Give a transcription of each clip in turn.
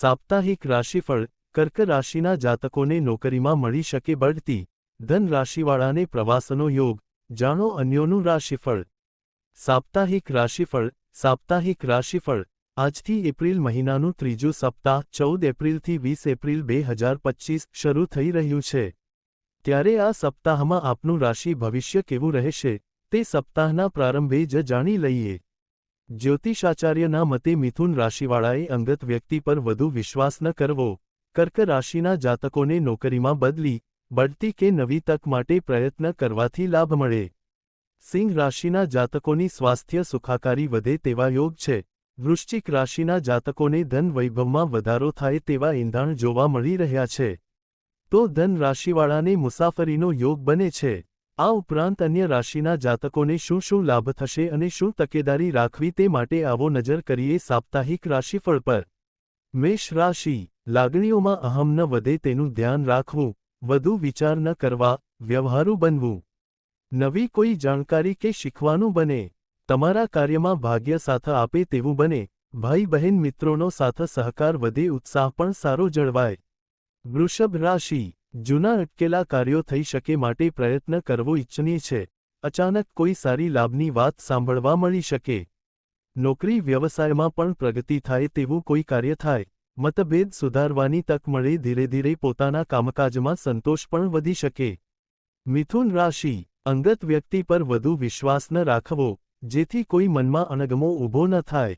સાપ્તાહિક રાશિફળ કર્ક રાશિના જાતકોને નોકરીમાં મળી શકે બઢતી ધન રાશિવાળાને પ્રવાસનો યોગ, જાણો અન્યોનું રાશિફળ. સાપ્તાહિક રાશિફળ સાપ્તાહિક રાશિફળ, આજથી એપ્રિલ મહિનાનું ત્રીજું સપ્તાહ, ચૌદ એપ્રિલથી વીસ એપ્રિલ બે હજાર પચીસ શરૂ થઈ રહ્યું છે. ત્યારે આ સપ્તાહમાં આપનું રાશિ ભવિષ્ય કેવું રહેશે, તે સપ્તાહના પ્રારંભે જ જાણી લઈએ. જ્યોતિષાચાર્યના મતે મિથુન રાશિવાળાએ અંગત વ્યક્તિ પર વધુ વિશ્વાસ ન કરવો. કર્ક રાશિના જાતકોને નોકરીમાં બદલી, બઢતી કે નવી તક માટે પ્રયત્ન કરવાથી લાભ મળે. સિંહ રાશિના જાતકોની સ્વાસ્થ્ય સુખાકારી વધે તેવા યોગ છે. વૃશ્ચિક રાશિના જાતકોને ધન વૈભવમાં વધારો થાય તેવા ઈંધાણ જોવા મળી રહ્યા છે. તો ધન રાશિવાળાને મુસાફરીનો યોગ બને છે. આ ઉપરાંત અન્ય રાશિના જાતકોને શું શું લાભ થશે અને શું તકેદારી રાખવી તે માટે આવો નજર કરીએ સાપ્તાહિક રાશિફળ પર. મેષ રાશિ, લાગણીઓમાં અહમ ન વધે તેનું ધ્યાન રાખવું, વધુ વિચાર ન કરવા, વ્યવહારુ બનવું. નવી કોઈ જાણકારી કે શીખવાનું બને, તમારા કાર્યમાં ભાગ્ય સાથ આપે તેવું બને ભાઈ બહેન મિત્રોનો સાથ સહકાર વધે, ઉત્સાહ પણ સારો જળવાય. વૃષભ રાશિ જૂના અટકેલા કાર્યો થઈ શકે માટે પ્રયત્ન કરવો ઇચ્છનીય છે. અચાનક કોઈ સારી લાભની વાત સાંભળવા મળી શકે. નોકરી વ્યવસાયમાં પણ પ્રગતિ થાય તેવું કોઈ કાર્ય થાય. મતભેદ સુધારવાની તક મળે ધીરે ધીરે પોતાના કામકાજમાં સંતોષ પણ વધી શકે. મિથુન રાશિ. અંગત વ્યક્તિ પર વધુ વિશ્વાસ ન રાખવો, જેથી કોઈ મનમાં અણગમો ઊભો ન થાય.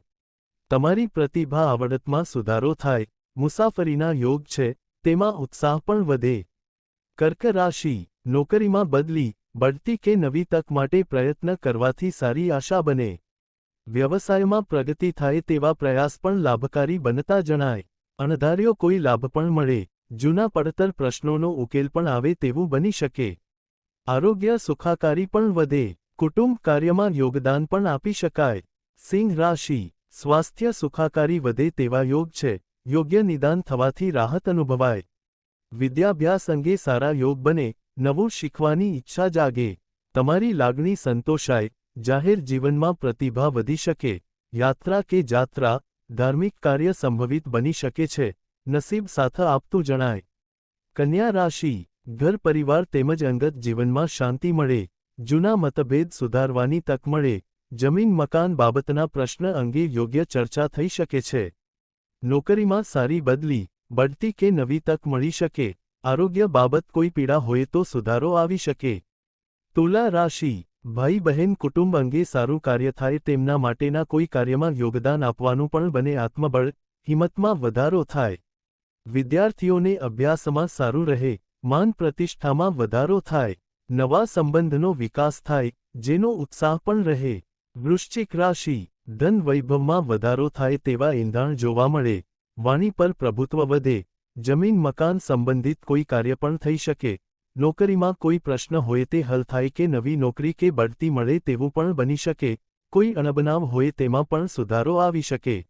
તમારી પ્રતિભા આવડતમાં સુધારો થાય. મુસાફરીના યોગ છે. તેમાં ઉત્સાહ પણ વધે. કર્ક રાશિ, નોકરીમાં બદલી, બઢતી કે નવી તક માટે પ્રયત્ન કરવાથી સારી આશા બને. વ્યવસાયમાં પ્રગતિ થાય તેવા પ્રયાસ પણ લાભકારી બનતા જણાય. અણધાર્યો કોઈ લાભ પણ મળે. જૂના પડતર પ્રશ્નોનો ઉકેલ પણ આવે તેવું બની શકે. આરોગ્ય સુખાકારી પણ વધે. કુટુંબ કાર્યમાં યોગદાન પણ આપી શકાય. સિંહ રાશિ, સ્વાસ્થ્ય સુખાકારી વધે તેવા યોગ છે. યોગ્ય નિદાન થવાથી રાહત અનુભવાય. વિદ્યાભ્યાસ અંગે સારા યોગ બને, નવું શીખવાની ઈચ્છા જાગે, તમારી લાગણી સંતોષાય, જાહેર જીવનમાં પ્રતિભા વધી શકે, યાત્રા કે જાત્રા, ધાર્મિક કાર્ય સંભવિત બની શકે છે, નસીબ સાથ આપતું જણાય. કન્યા રાશિ, ઘર પરિવાર તેમજ અંગત જીવનમાં શાંતિ મળે, જૂના મતભેદ સુધારવાની તક મળે, જમીન મકાન બાબતના પ્રશ્ન અંગે યોગ્ય ચર્ચા થઈ શકે છે. નોકરીમાં સારી બદલી, બઢતી કે નવી તક મળી શકે, આરોગ્ય બાબત કોઈ પીડા હોય તો સુધારો આવી શકે. તુલા રાશિ ભાઈ બહેન કુટુંબ અંગે સારું કાર્ય થાય તેમના માટેના કોઈ કાર્યમાં યોગદાન આપવાનું પણ બને આત્મબળ, હિંમતમાં વધારો થાય. વિદ્યાર્થીઓને અભ્યાસમાં સારું રહે, માન પ્રતિષ્ઠામાં વધારો થાય, નવા સંબંધનો વિકાસ થાય, જેનો ઉત્સાહ પણ રહે. વૃશ્ચિક રાશિ ધન વૈભવમાં વધારો થાય તેવા ઈંધાણ જોવા મળે. વાણી પર પ્રભુત્વ વધે. જમીન મકાન સંબંધિત કોઈ કાર્ય પણ થઈ શકે. નોકરીમાં કોઈ પ્રશ્ન હોય તે હલ થાય કે નવી નોકરી કે બઢતી મળે તેવું પણ બની શકે. કોઈ અણબનાવ હોય તેમાં પણ સુધારો આવી શકે.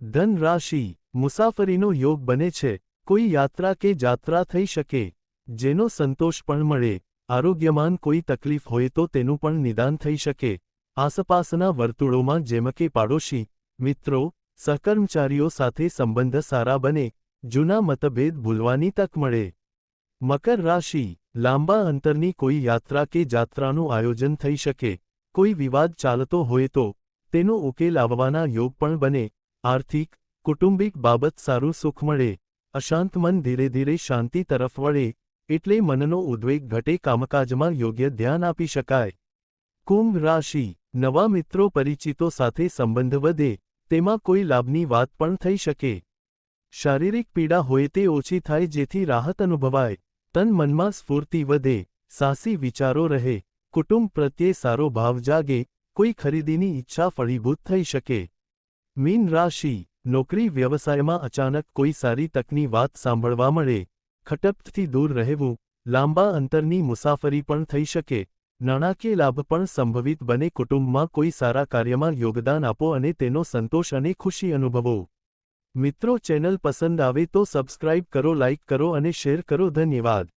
ધન રાશિ મુસાફરીનો યોગ બને છે. કોઈ યાત્રા કે જાત્રા થઈ શકે. જેનો સંતોષ પણ મળે. આરોગ્યમાન કોઈ તકલીફ હોય તો તેનું પણ નિદાન થઈ શકે. આસપાસના વર્તુળોમાં જેમ કે પાડોશી, મિત્રો, સહકર્મચારીઓ સાથે સંબંધ સારા બને, જૂના મતભેદ ભૂલવાની તક મળે. મકર રાશિ, લાંબા અંતરની કોઈ યાત્રા કે જાત્રાનું આયોજન થઈ શકે. કોઈ વિવાદ ચાલતો હોય તો, તેનો ઉકેલ આવવાના યોગ પણ બને. આર્થિક, કુટુંબિક બાબત સારું સુખ મળે. અશાંત મન ધીરે ધીરે શાંતિ તરફ વળે, એટલે મનનો ઉદ્વેગ ઘટે કામકાજમાં યોગ્ય ધ્યાન આપી શકાય. કુંભ રાશિ નવા મિત્રો પરિચિતો સાથે સંબંધ વધે, તેમાં કોઈ લાભની વાત પણ થઈ શકે. શારીરિક પીડા હોય તે ઓછી થાય જેથી રાહત અનુભવાય, તન મનમાં સ્ફૂર્તિ વધે, સાહસી વિચારો રહે, કુટુંબ પ્રત્યે સારો ભાવ જાગે, કોઈ ખરીદીની ઈચ્છા ફળીભૂત થઈ શકે. મીન રાશિ, નોકરી વ્યવસાયમાં અચાનક કોઈ સારી તકની વાત સાંભળવા મળે, ખટપથી દૂર રહેવું, લાંબા અંતરની મુસાફરી પણ થઈ શકે નાણાકીય લાભ પણ સંભવિત બને કુટુંબમાં કોઈ સારા કાર્યમાં યોગદાન આપો અને તેનો સંતોષ અને ખુશી અનુભવો. મિત્રો, ચેનલ પસંદ આવે તો સબસ્ક્રાઇબ કરો, લાઇક કરો અને શેર કરો. ધન્યવાદ.